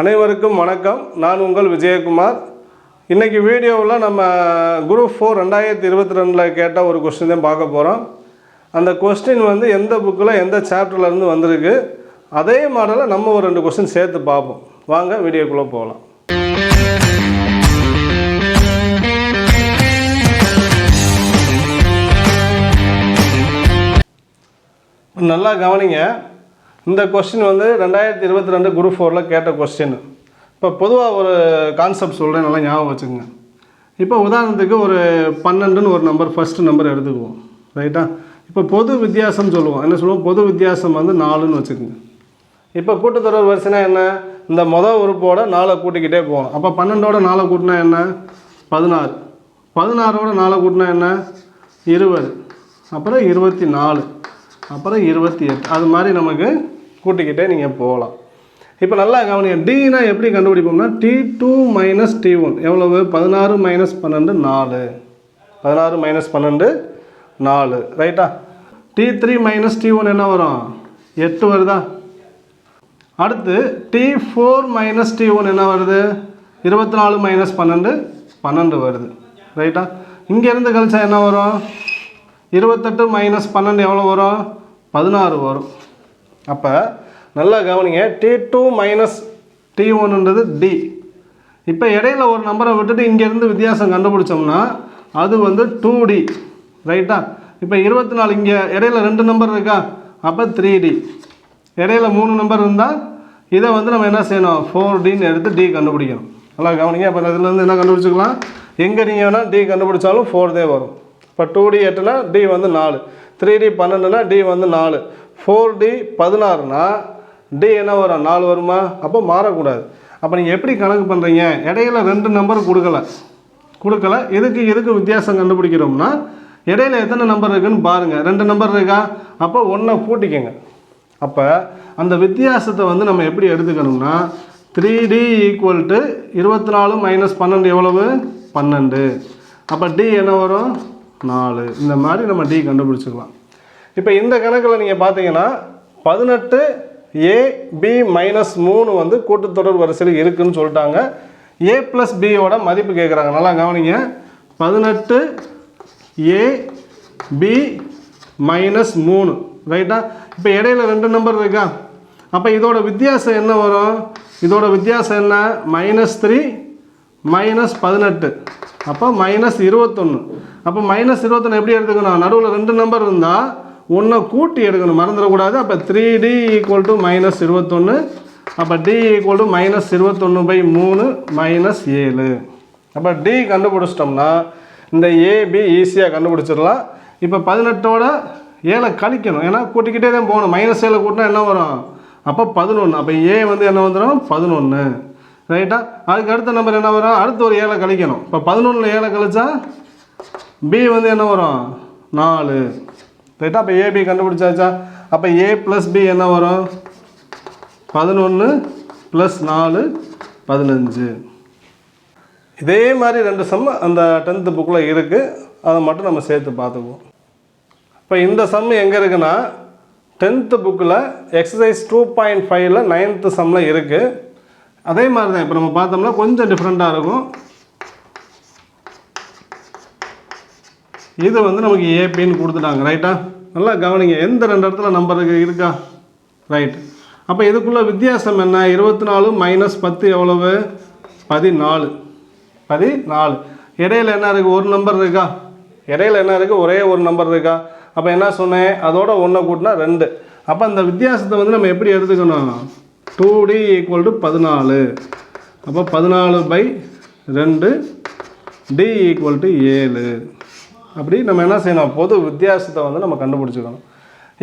அனைவருக்கும் வணக்கம். நான் உங்கள் விஜயகுமார். இன்றைக்கி வீடியோவில் நம்ம குரூப் ஃபோர் ரெண்டாயிரத்தி இருபத்தி ரெண்டில் கேட்ட ஒரு கொஸ்டின் தான் பார்க்க போகிறோம் அந்த கொஸ்டின் வந்து எந்த புக்கில் எந்த சாப்டர்லேருந்து வந்திருக்கு? அதே மாடலில் நம்ம ஒரு ரெண்டு கொஸ்டின் சேர்த்து பார்ப்போம். வாங்க வீடியோக்குள்ளே போகலாம் நல்லா கவனிங்க. இந்த கொஸ்டின் வந்து ரெண்டாயிரத்தி இருபத்தி ரெண்டு குரூப் ஃபோரில் கேட்ட கொஸ்டின் இப்போ பொதுவாக ஒரு கான்செப்ட் சொல்கிறேன் நல்லா ஞாபகம் வச்சுக்கோங்க. இப்போ உதாரணத்துக்கு ஒரு பன்னெண்டுன்னு ஒரு நம்பர் ஃபஸ்ட்டு நம்பர் எடுத்துக்குவோம். ரைட்டா இப்போ பொது வித்தியாசம் சொல்லுவோம். என்ன சொல்லுவோம்? பொது வித்தியாசம் வந்து நாலுன்னு வச்சுக்கோங்க. இப்போ கூட்டுத்தொடர் வரிசைனா என்ன? இந்த மொதல் உறுப்போட நாளை கூட்டிக்கிட்டே போகணும் அப்போ பன்னெண்டோட நாளை கூட்டினா என்ன? பதினாறு. பதினாறோட நாளை கூட்டினா என்ன? இருபது. அப்புறம் இருபத்தி நாலு. அப்புறம் இருபத்தி எட்டு. அது மாதிரி நமக்கு கூட்டிக்கிட்டே நீங்கள் போகலாம். இப்போ நல்லா கவனிங்க. டினா எப்படி கண்டுபிடிப்போம்னா T two minus T one எவ்வளவு? பதினாறு மைனஸ் பன்னெண்டு நாலு. பதினாறு மைனஸ் பன்னெண்டு நாலு. ரைட்டா T three minus T one என்ன வரும்? எட்டு வருதா? அடுத்து T four minus T one என்ன வருது? இருபத்தி நாலு மைனஸ் பன்னெண்டு பன்னெண்டு வருது. ரைட்டா இங்கேருந்து கழிச்சா என்ன வரும்? இருபத்தெட்டு மைனஸ் பன்னெண்டு எவ்வளோ வரும்? பதினாறு வரும். அப்போ நல்லா கவனிங்க டி டூ மைனஸ் டி ஒன்றுன்றது டி இப்போ இடையில ஒரு நம்பரை விட்டுட்டு இங்கேருந்து வித்தியாசம் கண்டுபிடிச்சோம்னா அது வந்து டூ டி ரைட்டா இப்போ இருபத்தி நாலு இங்கே இடையில ரெண்டு நம்பர் இருக்கா? அப்போ த்ரீ டி இடையில மூணு நம்பர் இருந்தால் இதை வந்து நம்ம என்ன செய்யணும்? ஃபோர் டின்னு எடுத்து டி கண்டுபிடிக்கணும். நல்லா கவனிங்க அப்போ இதுலேருந்து என்ன கண்டுபிடிச்சிக்கலாம்? எங்கே நீங்கள் வேணால் டி கண்டுபிடிச்சாலும் ஃபோர் தே வரும். இப்போ டூ டி எட்டுனா டி வந்து நாலு. த்ரீ டி பன்னெண்டுனா டி வந்து நாலு. ஃபோர் டி பதினாறுனா டி என்ன வரும்? நாலு வருமா? அப்போ மாறக்கூடாது. அப்போ நீங்கள் எப்படி கணக்கு பண்ணுறீங்க இடையில ரெண்டு நம்பர் கொடுக்கல. கொடுக்கல. எதுக்கு எதுக்கு வித்தியாசம் கண்டுபிடிக்கிறோம்னா இடையில எத்தனை நம்பர் இருக்குன்னு பாருங்கள் ரெண்டு நம்பர் இருக்கா? அப்போ ஒன்றை பூட்டிக்கோங்க. அப்போ அந்த வித்தியாசத்தை வந்து நம்ம எப்படி எடுத்துக்கணும்னா த்ரீ டி ஈக்குவல் டு இருபத்தி நாலு மைனஸ் பன்னெண்டு எவ்வளவு? பன்னெண்டு. அப்போ டி என்ன வரும்? நாலு இந்த மாதிரி நம்ம டி கண்டுபிடிச்சிக்கலாம். இப்போ இந்த கணக்கில் நீங்கள் பார்த்தீங்கன்னா பதினெட்டு ஏ பி மைனஸ் மூணு வந்து கூட்டுத்தொடர் வரிசையில் இருக்குதுன்னு சொல்லிட்டாங்க. ஏ ப்ளஸ் பியோட மதிப்பு கேட்குறாங்க நல்லா கவனிங்க. பதினெட்டு ஏ பி மைனஸ் மூணு. ரைட்டா இப்போ இடையில ரெண்டு நம்பர் இருக்கா? அப்போ இதோட வித்தியாசம் என்ன வரும்? இதோட வித்தியாசம் என்ன? மைனஸ் த்ரீ மைனஸ் பதினெட்டு. அப்போ மைனஸ் இருபத்தொன்று அப்போ மைனஸ் இருபத்தொன்று எப்படி எடுத்துக்கணும்? நடுவில் ரெண்டு நம்பர் இருந்தால் ஒன்றை கூட்டி எடுக்கணும். மறந்துடக்கூடாது. அப்போ three T equal to minus இருபத்தொன்று அப்போ டி ஈக்குவல் டு மைனஸ் இருபத்தொன்று பை மூணு மைனஸ் ஏழு. அப்போ டி கண்டுபிடிச்சிட்டோம்னா இந்த ஏபி ஈஸியாக கண்டுபிடிச்சிடலாம். இப்போ பதினெட்டோட ஏழை கழிக்கணும். ஏன்னா கூட்டிக்கிட்டே தான் போகணும். மைனஸ் ஏழை கூட்டினா என்ன வரும்? அப்போ பதினொன்று அப்போ ஏ வந்து என்ன வந்துடும்? பதினொன்று ரைட்டா அதுக்கு அடுத்த நம்பர் என்ன வரும்? அடுத்து ஒரு ஏழை கழிக்கணும். இப்போ பதினொன்றில் ஏழை கழிச்சா பி வந்து என்ன வரும்? நாலு. ரைட்டா அப்போ ஏபி கண்டுபிடிச்சாச்சா? அப்போ ஏ ப்ளஸ் பி என்ன வரும்? பதினொன்று ப்ளஸ் நாலு பதினஞ்சு. இதே மாதிரி ரெண்டு சம் அந்த டென்த்து புக்கில் இருக்குது அதை மட்டும் நம்ம சேர்த்து பார்த்துக்குவோம். இப்போ இந்த சம் எங்கே இருக்குன்னா டென்த்து புக்கில் எக்ஸசைஸ் டூ பாயிண்ட் ஃபைவ்ல நைன்த்து சம்மில் இருக்குது அதே மாதிரி தான் இப்போ நம்ம பார்த்தோம்னா கொஞ்சம் டிஃப்ரெண்ட்டாக இருக்கும். இது வந்து நமக்கு ஏபின்னு கொடுத்துட்டாங்க ரைட்டா நல்லா கவனிங்க எந்த ரெண்டு இடத்துல நம்பர் இருக்கா ரைட் அப்போ இதுக்குள்ள வித்தியாசம் என்ன? இருபத்தி நாலு மைனஸ் பத்து எவ்வளவு? பதினாலு. பதினாலு. இடையில என்ன இருக்குது ஒரு நம்பர் இருக்கா? இடையில என்ன இருக்குது ஒரே ஒரு நம்பர் இருக்கா? அப்போ என்ன சொன்னேன்? அதோட ஒன்றை கூட்டினா ரெண்டு. அப்போ அந்த வித்தியாசத்தை வந்து நம்ம எப்படி எடுத்துக்கணும்? டூ டி ஈக்குவல் டு பதினாலு. அப்போ பதினாலு பை ரெண்டு டி ஈக்குவல் டு ஏழு. அப்படி நம்ம என்ன செய்யணும்? பொது வித்தியாசத்தை வந்து நம்ம கண்டுபிடிச்சிக்கணும்.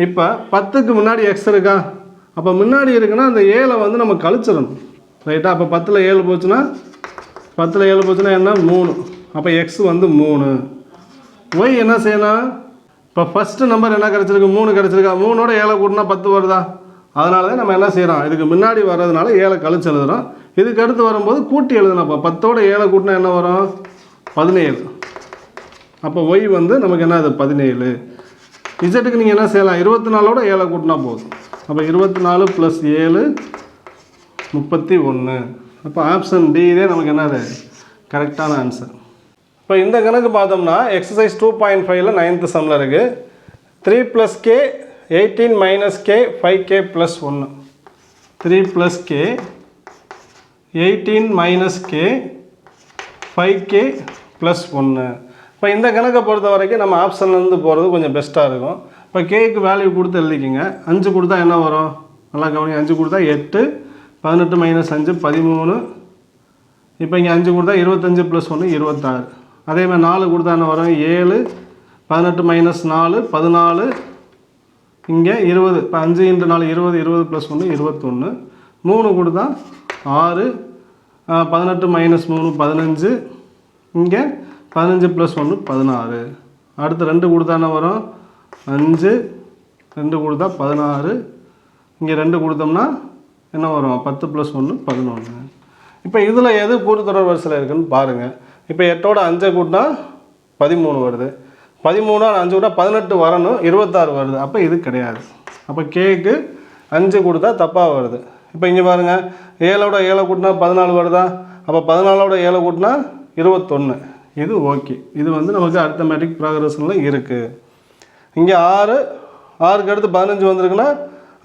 இப்போ பத்துக்கு முன்னாடி எக்ஸ் இருக்கா? அப்போ முன்னாடி இருக்குன்னா அந்த ஏழை வந்து நம்ம கழிச்சிடணும். ரைட்டா அப்போ பத்தில் ஏழு போச்சுன்னா பத்தில் ஏழு போச்சுன்னா என்ன? மூணு. அப்போ எக்ஸ் வந்து மூணு. ஒய் என்ன செய்யணும்? இப்போ ஃபஸ்ட்டு நம்பர் என்ன கிடச்சிருக்கு? மூணு கிடச்சிருக்கா? மூணோட ஏழை கூட்டினா பத்து வருதா? அதனால தான் நம்ம என்ன செய்கிறோம் இதுக்கு முன்னாடி வர்றதுனால ஏழை கழிச்சு எழுதுகிறோம் இதுக்கு அடுத்து வரும்போது கூட்டி எழுதணும் அப்போ பத்தோட ஏழை கூட்டினா என்ன வரும்? பதினேழு. அப்போ ஒய் வந்து நமக்கு என்ன அது பதினேழு இசட்டுக்கு நீங்கள் என்ன செய்யலாம்? இருபத்தி நாலோட ஏழை கூட்டினா போதும். அப்போ இருபத்தி நாலு ப்ளஸ் ஏழு முப்பத்தி ஒன்று அப்போ ஆப்ஷன் டி இதே நமக்கு என்னது? கரெக்டான ஆன்சர் இப்போ இந்த கணக்கு பார்த்தோம்னா எக்ஸசைஸ் டூ பாயிண்ட் ஃபைவ்ல நைன்த்து சம்மில் இருக்குது three plus K eighteen minus K five K plus ஒன்று three plus K eighteen minus K five K plus ஒன்று இப்போ இந்த கணக்கை பொறுத்த வரைக்கும் நம்ம ஆப்ஷன்லேருந்து போகிறது கொஞ்சம் பெஸ்ட்டாக இருக்கும். இப்போ கேக்கு வேல்யூ கொடுத்து எழுதிக்கிங்க. அஞ்சு கொடுத்தா என்ன வரும்? நல்லா கவனிங்க. அஞ்சு கொடுத்தா எட்டு பதினெட்டு மைனஸ் அஞ்சு பதிமூணு. இப்போ இங்கே அஞ்சு கொடுத்தா இருபத்தஞ்சு ப்ளஸ் ஒன்று இருபத்தாறு. அதே மாதிரி நாலு கொடுத்தா என்ன வரும்? ஏழு பதினெட்டு மைனஸ் நாலு பதினாலு இங்கே இருபது இப்போ அஞ்சு இன்று நாலு இருபது இருபது ப்ளஸ் ஒன்று இருபத்தொன்று மூணு கொடுத்தா ஆறு பதினெட்டு மைனஸ் மூணு பதினஞ்சு. இங்கே பதினஞ்சு ப்ளஸ் ஒன்று பதினாறு. அடுத்து ரெண்டு கொடுத்தா என்ன வரும்? அஞ்சு. ரெண்டு கொடுத்தா பதினாறு. இங்கே ரெண்டு கொடுத்தோம்னா என்ன வரும்? பத்து ப்ளஸ் ஒன்று பதினொன்று இப்போ இதில் எது கூட்டுத்தொடர் வரிசையில் இருக்குதுன்னு பாருங்கள் இப்போ எட்டோட அஞ்சை கூட்டினா பதிமூணு வருது. பதிமூணா அஞ்சு கூட பதினெட்டு வரணும் இருபத்தாறு வருது. அப்போ இது கிடையாது. அப்போ கேக்கு அஞ்சு கொடுத்தா தப்பாக வருது. இப்போ இங்கே பாருங்கள் ஏழோட ஏழை கூட்டினா பதினாலு வருதா? அப்போ பதினாலோட ஏழை கூட்டினா இருபத்தொன்று இது ஓகே. இது வந்து நமக்கு அர்த்தமேட்டிக் ப்ராக்ரஷனில் இருக்குது இங்கே ஆறு ஆறுக்கு அடுத்து பதினஞ்சு வந்திருக்குன்னா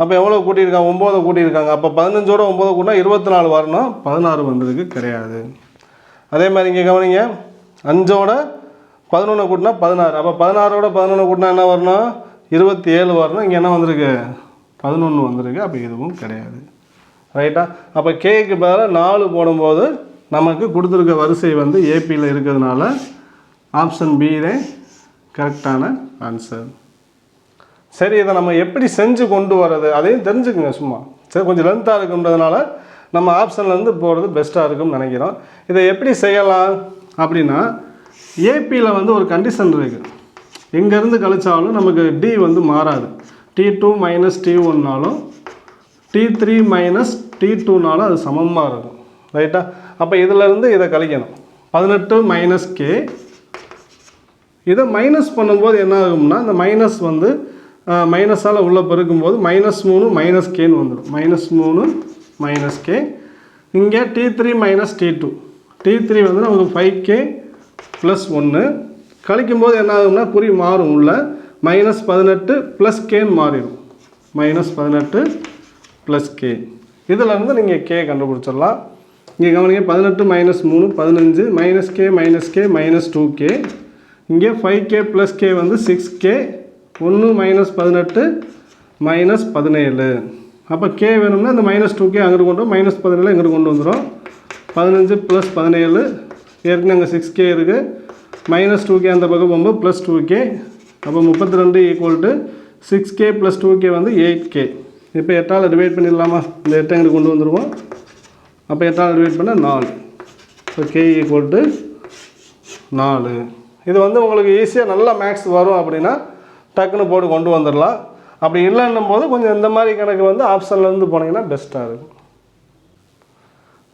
அப்போ எவ்வளோ கூட்டியிருக்காங்க? ஒம்போதை கூட்டியிருக்காங்க. அப்போ பதினஞ்சோட ஒம்போதை கூட்டினா இருபத்தி நாலு வரணும். பதினாறு வந்திருக்கு கிடையாது. அதே மாதிரி இங்கே கவனிங்க அஞ்சோட பதினொன்று கூட்டினா பதினாறு. அப்போ பதினாறோட பதினொன்று கூட்டினா என்ன வரணும்? இருபத்தி ஏழு வரணும். இங்கே என்ன வந்திருக்கு? பதினொன்று வந்திருக்கு. அப்போ இதுவும் கிடையாது. ரைட்டா அப்போ கேக்கு பதிலாக நாலு போடும்போது நமக்கு கொடுத்துருக்க வரிசை வந்து ஏபியில் இருக்கிறதுனால ஆப்ஷன் பி தான் கரெக்டான ஆன்சர் சரி இதை நம்ம எப்படி செஞ்சு கொண்டு வர்றது? அதையும் தெரிஞ்சுக்குங்க சும்மா. சரி கொஞ்சம் லென்த்தாக இருக்குன்றதுனால நம்ம ஆப்ஷன்லேருந்து போகிறது பெஸ்ட்டாக இருக்கும்னு நினைக்கிறோம். இதை எப்படி செய்யலாம்? அப்படின்னா ஏபியில் வந்து ஒரு கண்டிஷன் இருக்குது எங்கேருந்து கழிச்சாலும் நமக்கு டி வந்து மாறாது. டி டூ மைனஸ் டி ஒன்னாலும் டி த்ரீ மைனஸ் டி டூனாலும் அது சமமாக இருக்கும். ரைட்டா அப்போ இதிலேருந்து இதை கழிக்கணும். பதினெட்டு மைனஸ் கே இதை மைனஸ் பண்ணும்போது என்ன ஆகும்னா இந்த மைனஸ் வந்து மைனஸால் உள்ளே பெருக்கும்போது மைனஸ் மூணு மைனஸ் கேன்னு வந்துடும். மைனஸ் மூணு மைனஸ் கே இங்கே T three minus T two T three வந்து நமக்கு ஃபைவ் கே ப்ளஸ் ஒன்று கழிக்கும்போது என்ன ஆகும்னா குறி மாறும் உள்ள. மைனஸ் பதினெட்டு ப்ளஸ் கேன்னு மாறிடும். மைனஸ் பதினெட்டு ப்ளஸ் கே இதிலேருந்து நீங்கள் கே கண்டுபிடிச்சிடலாம். இங்கே கவனிங்க பதினெட்டு மைனஸ் மூணு பதினஞ்சு minus K minus K minus two K இங்கே ஃபைவ் கே ப்ளஸ் கே வந்து சிக்ஸ் கே ஒன்று மைனஸ் பதினெட்டு மைனஸ் பதினேழு. அப்போ கே வேணும்னா இந்த மைனஸ் டூ கே அங்கிட்டு கொண்டு மைனஸ் பதினேழு இங்கிட்டு கொண்டு வந்துடும் பதினஞ்சு ப்ளஸ் பதினேழு ஏற்கனவே அங்கே சிக்ஸ் கே இருக்குது மைனஸ் டூ கே அந்த பக்கம் போகும்போது ப்ளஸ் டூ கே அப்போ முப்பத்தி ரெண்டு equal to six K plus two K வந்து எயிட் கே இப்போ எட்டால் டிவைட் பண்ணிடலாமா? இந்த எட்டை எங்களுக்கு கொண்டு வந்துடுவோம் அப்போ எட்டால் டிவைட் பண்ண நாலு. இப்போ கே ஈக்குவல் டு நாலு. இது வந்து உங்களுக்கு ஈஸியாக நல்லா மேக்ஸ் வரும் அப்படின்னா டக்குன்னு போட்டு கொண்டு வந்துடலாம். அப்படி இல்லைன்னும் போது கொஞ்சம் இந்த மாதிரி கணக்கு வந்து ஆப்ஷன்லேருந்து போனீங்கன்னா பெஸ்ட்டாக இருக்கும்.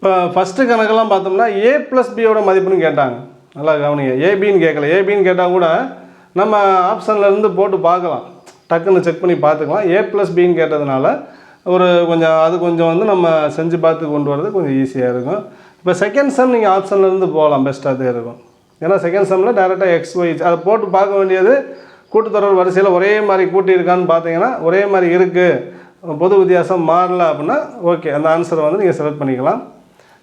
இப்போ ஃபஸ்ட்டு கணக்கெல்லாம் பார்த்தோம்னா ஏ ப்ளஸ் பியோட மதிப்புன்னு கேட்டாங்க. நல்லா கவனிங்க. ஏபின்னு கேட்கல ஏபின்னு கேட்டால் கூட நம்ம ஆப்ஷன்லேருந்து போட்டு பார்க்கலாம். டக்குன்னு செக் பண்ணி பார்த்துக்கலாம். ஏ ப்ளஸ் பின்னு கேட்டதுனால ஒரு கொஞ்சம் அது கொஞ்சம் வந்து நம்ம செஞ்சு பார்த்து கொண்டு வரது கொஞ்சம் ஈஸியாக இருக்கும். இப்போ செகண்ட் சம் நீங்கள் ஆப்ஷன்லேருந்து போகலாம். பெஸ்ட்டாக தான் இருக்கும். ஏன்னா செகண்ட் சம்மில் டேரெக்டாக எக்ஸ் ஒய் அதை போட்டு பார்க்க வேண்டியது கூட்டுத்தொடர் வரிசையில் ஒரே மாதிரி கூட்டியிருக்கான்னு பார்த்தீங்கன்னா ஒரே மாதிரி இருக்குது பொது வித்தியாசம் மாறல அப்படின்னா ஓகே அந்த ஆன்சரை வந்து நீங்கள் செலக்ட் பண்ணிக்கலாம்.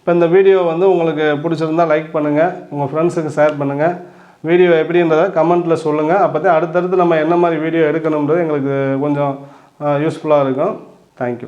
இப்போ இந்த வீடியோ வந்து உங்களுக்கு பிடிச்சிருந்தா லைக் பண்ணுங்கள் உங்கள் ஃப்ரெண்ட்ஸுக்கு ஷேர் பண்ணுங்கள் வீடியோ எப்படின்றத கமெண்ட்டில் சொல்லுங்கள் அப்போ தான் அடுத்தடுத்து நம்ம என்ன மாதிரி வீடியோ எடுக்கணுன்றது எங்களுக்கு கொஞ்சம் யூஸ்ஃபுல்லாக இருக்கும். தேங்க்யூ